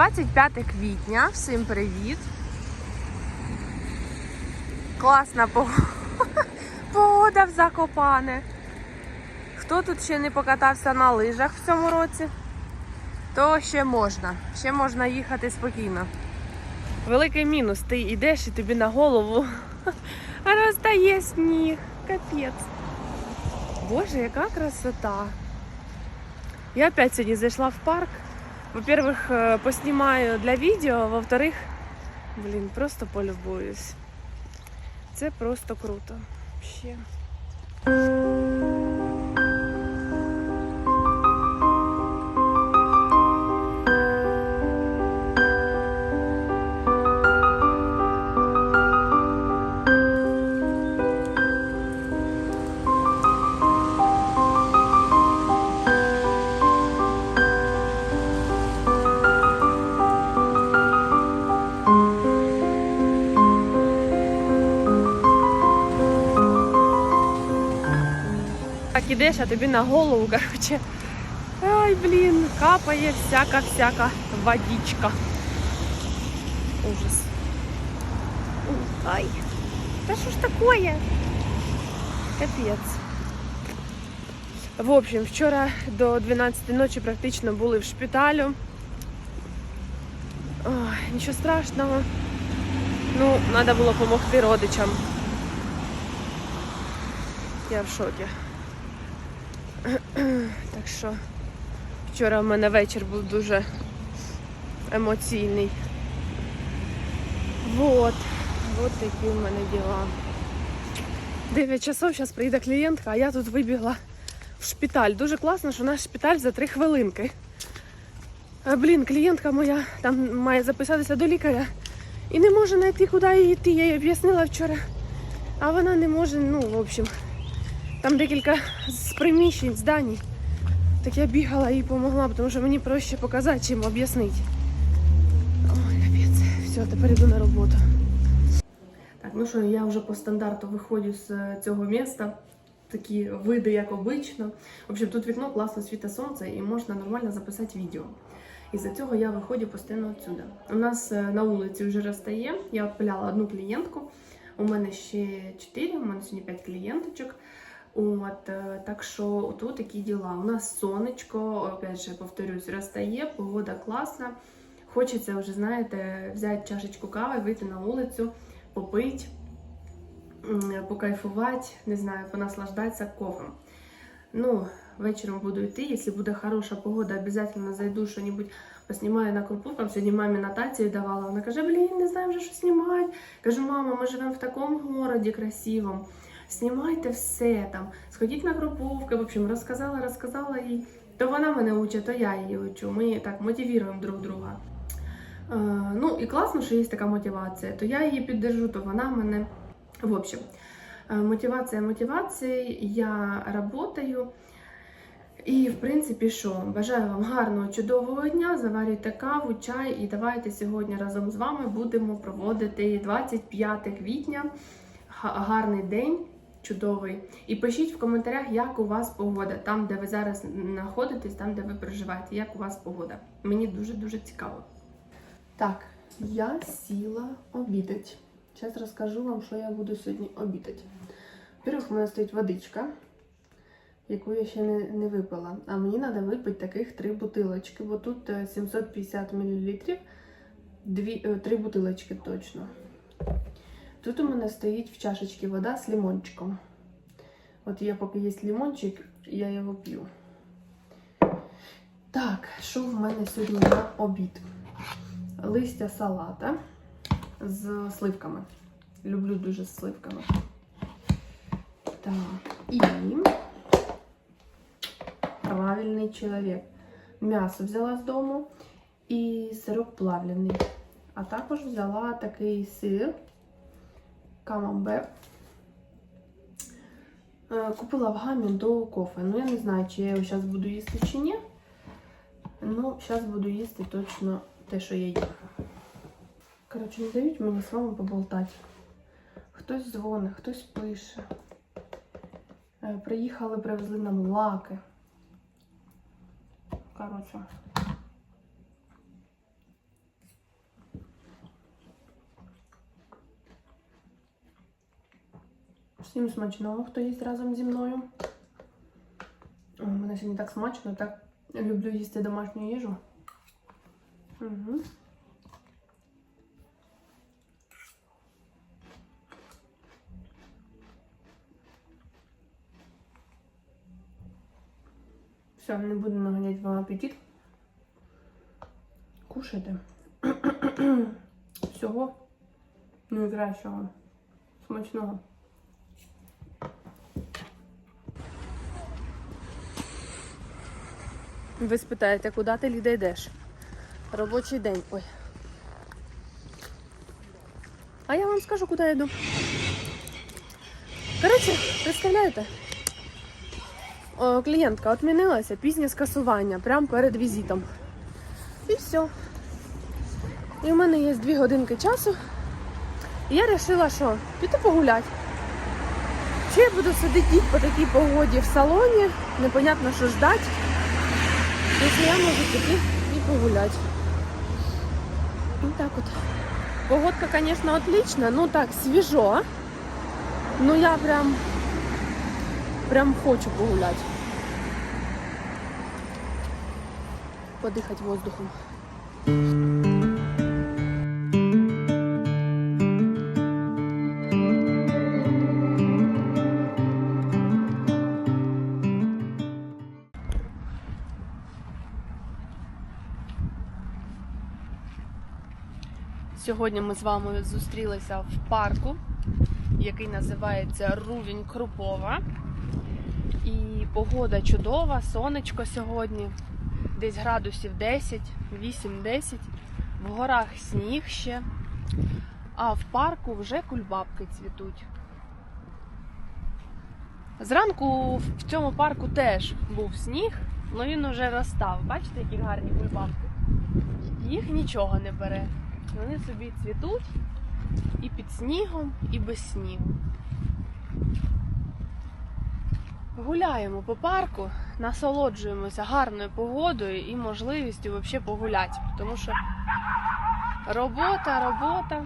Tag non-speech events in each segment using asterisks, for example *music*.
25 квітня, всім привіт. Класна *laughs* погода, в Закопане. Хто тут ще не покатався на лижах в цьому році, то ще можна. Ще можна їхати спокійно. Великий мінус, ти йдеш і тобі на голову *laughs* розтає сніг. Капець. Боже, яка красота. Я опять сьогодні зайшла в парк. Во-первых, э, поснимаю для відео, во-вторых, блін, просто полюбуюсь. Це просто круто. Ще. Ідеш, а тобі на голову, короче. Ай, блін, капає всяка-всяка водичка. Ужас. Ай. Та що ж такое? Капець. В общем, вчора до 12 ночі практично були в шпиталю. Ой, нічого страшного. Ну, треба було допомогти родичам. Я в шокі. *clears throat* Так що вчора в мене вечір був дуже емоційний. Вот. Вот такі в мене діла. 9 часов, зараз прийде клієнтка, а я тут вибігла в шпиталь. Дуже класно, що наш шпиталь за 3 хвилинки. А, блін, клієнтка моя там має записатися до лікаря і не може знайти, куди їй йти. Я їй об'яснила вчора. А вона не може, ну, в общем, там декілька з приміщень, зданій. Так я бігала і допомогла, тому що мені проще показати, чим об'яснити. Ой, капець. Все, тепер йду на роботу. Так, ну що, я вже по стандарту виходжу з е, цього міста. Такі види, як обично. В общем, тут вікно класно світе сонце і можна нормально записати відео. І за цього я виходжу постійно отсюда. У нас е, на вулиці вже розстає. Я відпиляла одну клієнтку. У мене ще 4, у мене сьогодні 5 клієнточок. От, е, так що тут такі діла. У нас сонечко, опять же, повторюсь, розстає, погода класна. Хочеться вже, знаєте, взяти чашечку кави, вийти на вулицю, попити, покайфувати, не знаю, понаслаждатися кофем. Ну, вечором буду йти, якщо буде хороша погода, обов'язково зайду що-нибудь поснімаю на крупу. Сьогодні мамі нотацію давала. Вона каже, блін, не знаю вже, що знімати. Кажу, мама, ми живемо в такому городі красивому. Знімайте все там, сходіть на груповки, в общем, розказала, розказала їй. То вона мене учить, то я її учу. Ми так мотивуємо друг друга. Е, ну і класно, що є така мотивація. То я її піддержу, то вона мене. В общем, е, мотивація мотивації, я працюю. І, в принципі, що? Бажаю вам гарного, чудового дня. Заварюйте каву, чай, і давайте сьогодні разом з вами будемо проводити 25 квітня. Гарний день, чудовий. І пишіть в коментарях, як у вас погода, там, де ви зараз знаходитесь, там, де ви проживаєте, як у вас погода. Мені дуже-дуже цікаво. Так, я сіла обідати. Зараз розкажу вам, що я буду сьогодні обідати. Во-первых, у мене стоїть водичка, яку я ще не, не випила. А мені треба випити таких три бутилочки, бо тут е, 750 мл, дві, е, три бутилочки точно. Тут у мене стоїть в чашечці вода з лимончиком. От я поки є лимончик, я його п'ю. Так, що в мене сьогодні на обід? Листя салата з сливками. Люблю дуже з сливками. Так, і правильний чоловік. М'ясо взяла з дому і сирок плавлений. А також взяла такий сир камамбер. Купила в гамі до кофе. Ну, я не знаю, чи я його зараз буду їсти чи ні. Ну, зараз буду їсти точно те, що я їм. Коротше, не дають мені з вами поболтати. Хтось дзвонить, хтось пише. Е, Приїхали, привезли нам лаки. Коротше. Всім смачного, хто їсть разом зі мною. У мене сьогодні так смачно, так люблю їсти домашню їжу. Угу. Все, не буду наганяти вам апетит. Кушайте. *clears throat* Всього найкращого. Смачного. Ви спитаєте, куди ти Ліда йдеш? Робочий день. Ой. А я вам скажу, куди я йду. Коротше, представляєте? О, клієнтка відмінилася пізнє скасування прямо перед візитом. І все. І в мене є дві годинки часу. І я вирішила, що піти погуляти. Чи я буду сидіти по такій погоді в салоні, непонятно, що ждать. Якщо я можу піти і погуляти. Ну так от. Погодка, конечно, отлична, ну так, свіжо. Ну я прям прям хочу погуляти. Подихати воздухом. Сьогодні ми з вами зустрілися в парку, який називається Рувінь Крупова. І погода чудова, сонечко сьогодні, десь градусів 10, 8-10. В горах сніг ще, а в парку вже кульбабки цвітуть. Зранку в цьому парку теж був сніг, але він уже розстав. Бачите, які гарні кульбабки? Їх нічого не бере. Вони собі цвітуть і під снігом, і без снігу. Гуляємо по парку, насолоджуємося гарною погодою і можливістю взагалі погуляти. Тому що робота, робота.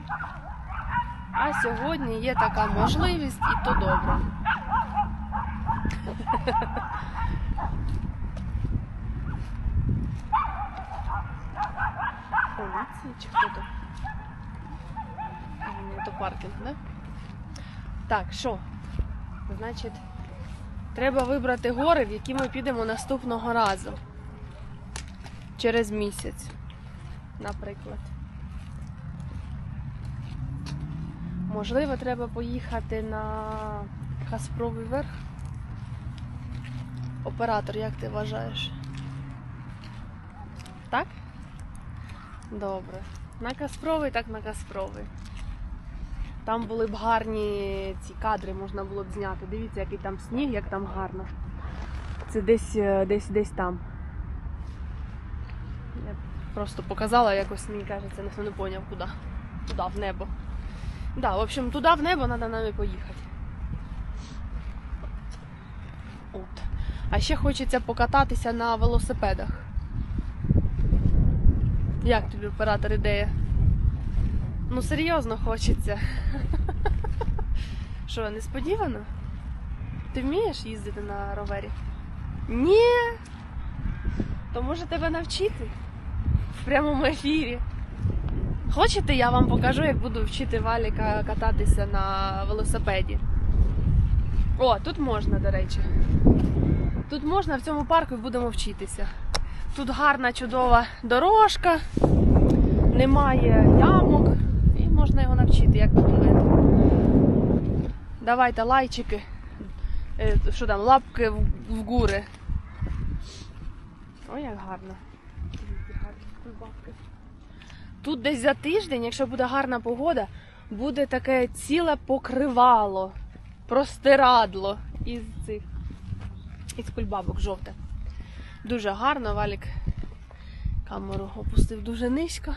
А сьогодні є така можливість і то добре. Поліція чи хто то? А, ні, то паркінг, да? Так, що? Значить, треба вибрати гори, в які ми підемо наступного разу. Через місяць, наприклад. Можливо, треба поїхати на Каспровий верх. Оператор, як ти вважаєш? Так? Добре. На Каспровий, так на Каспровий. Там були б гарні ці кадри, можна було б зняти. Дивіться, який там сніг, як там гарно. Це десь е, десь десь там. Я просто показала якось, мені кажеться, ніхто не поняв, куди. Туди, в небо. Да, в общем, туди в небо треба нами поїхати. От. А ще хочеться покататися на велосипедах. Як тобі оператор ідея? Ну серйозно хочеться. *laughs* Що, несподівано? Ти вмієш їздити на ровері? Ні. То може тебе навчити в прямому ефірі. Хочете, я вам покажу, як буду вчити Валіка кататися на велосипеді. О, тут можна, до речі. Тут можна в цьому парку і будемо вчитися. Тут гарна чудова дорожка, немає ямок, і можна його навчити, як думаєте. Давайте лайчики, е, що там, лапки в, гури. Ой, як гарно. Тут десь за тиждень, якщо буде гарна погода, буде таке ціле покривало, простирадло із цих із кульбабок жовте. Дуже гарно, валік камеру опустив дуже низько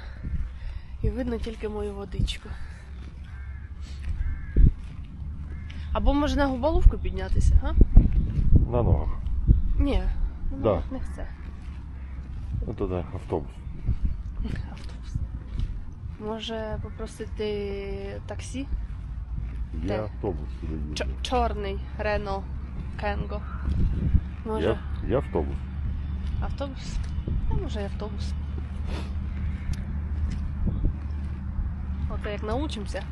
і видно тільки мою водичку. Або може на губалувку піднятися, га? На ногах. Ні, ну, Да. не це. Ну тоді автобус. Автобус. Може попросити таксі? Я Де? автобус. Ч- чорний Рено Кенго. Може, Я, я автобус. Автобус? А може і автобус. Ото як научимося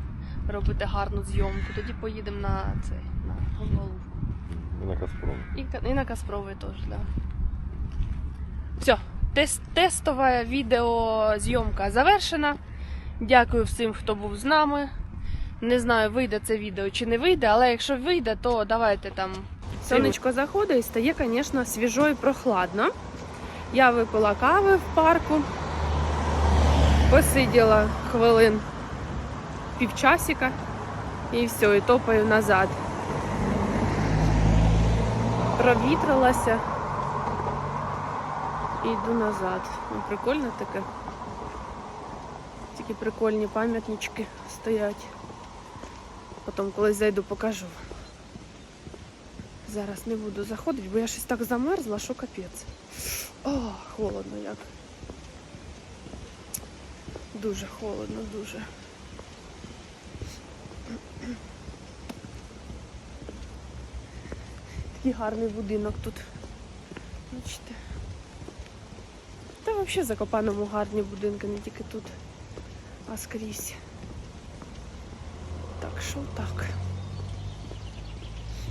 робити гарну зйомку, тоді поїдемо на цей на Гондолу. І на Газпром. І, і на Каспровий теж, да. Все, тест, тестова відеозйомка завершена. Дякую всім, хто був з нами. Не знаю, вийде це відео чи не вийде, але якщо вийде, то давайте там. Сонечко заходить і стає, звісно, свіжо і прохладно. Я випила кави в парку, посиділа хвилин півчасика і все, і топаю назад провітрилася і йду назад. Ну, прикольно таке. Такі прикольні пам'ятнички стоять. Потім колись зайду, покажу. Зараз не буду заходити, бо я щось так замерзла, що капець. О, холодно як. Дуже холодно, дуже. Такий гарний будинок тут. Бачите. Та взагалі Закопаному гарні будинки, не тільки тут, а скрізь. Так що так.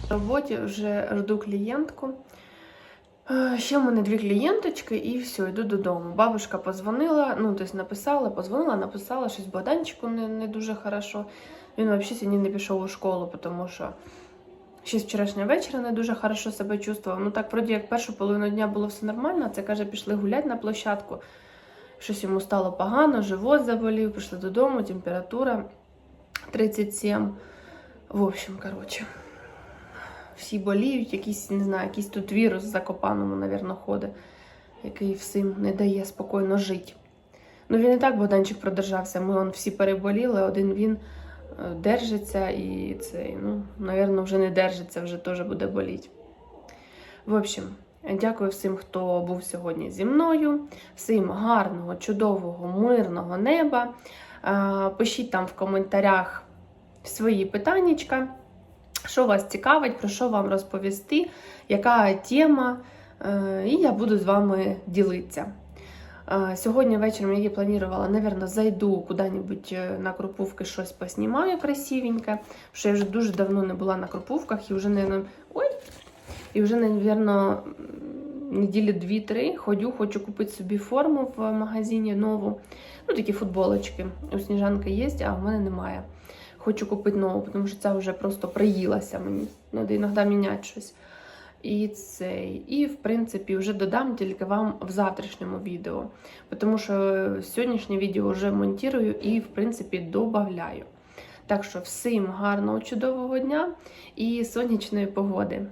На роботі вже жду клієнтку. Е, Ще в мене дві клієнточки і все, йду додому. Бабушка позвонила, ну, тобто написала, позвонила, написала, щось Богданчику не, не дуже хорошо. Він взагалі сьогодні не пішов у школу, тому що ще з вчорашнього вечора не дуже хорошо себе чувствував. Ну так, вроді як першу половину дня було все нормально, це каже, пішли гуляти на площадку. Щось йому стало погано, живот заболів, пішли додому, температура 37. В общем, коротше, всі боліють, якийсь, не знаю, якийсь тут вірус Закопаному, навірно, ходить, який всім не дає спокійно жити. Ну, він і так Богданчик продержався. Ми он всі переболіли, один він е, держиться і цей, ну, навірно, вже не держиться, вже теж буде боліти. В общем, дякую всім, хто був сьогодні зі мною. Всім гарного, чудового, мирного неба. Е, Пишіть там в коментарях свої питаннячка, що вас цікавить, про що вам розповісти, яка тема, Е, і я буду з вами ділитися. Е, Сьогодні вечором я планувала, наверное, зайду куди-небудь е, на Кропувки, щось поснімаю красивеньке, що я вже дуже давно не була на Кропувках і вже, наверное, ой, і вже, наверное, неділі 2-3 ходю, хочу купити собі форму в магазині нову. Ну, такі футболочки. У Сніжанки є, а в мене немає. Хочу купити нову, тому що ця вже просто приїлася мені. Треба іноді міняти щось. І цей, і в принципі вже додам тільки вам в завтрашньому відео, тому що сьогоднішнє відео вже монтірую і, в принципі, додаю. Так що всім гарного, чудового дня і сонячної погоди.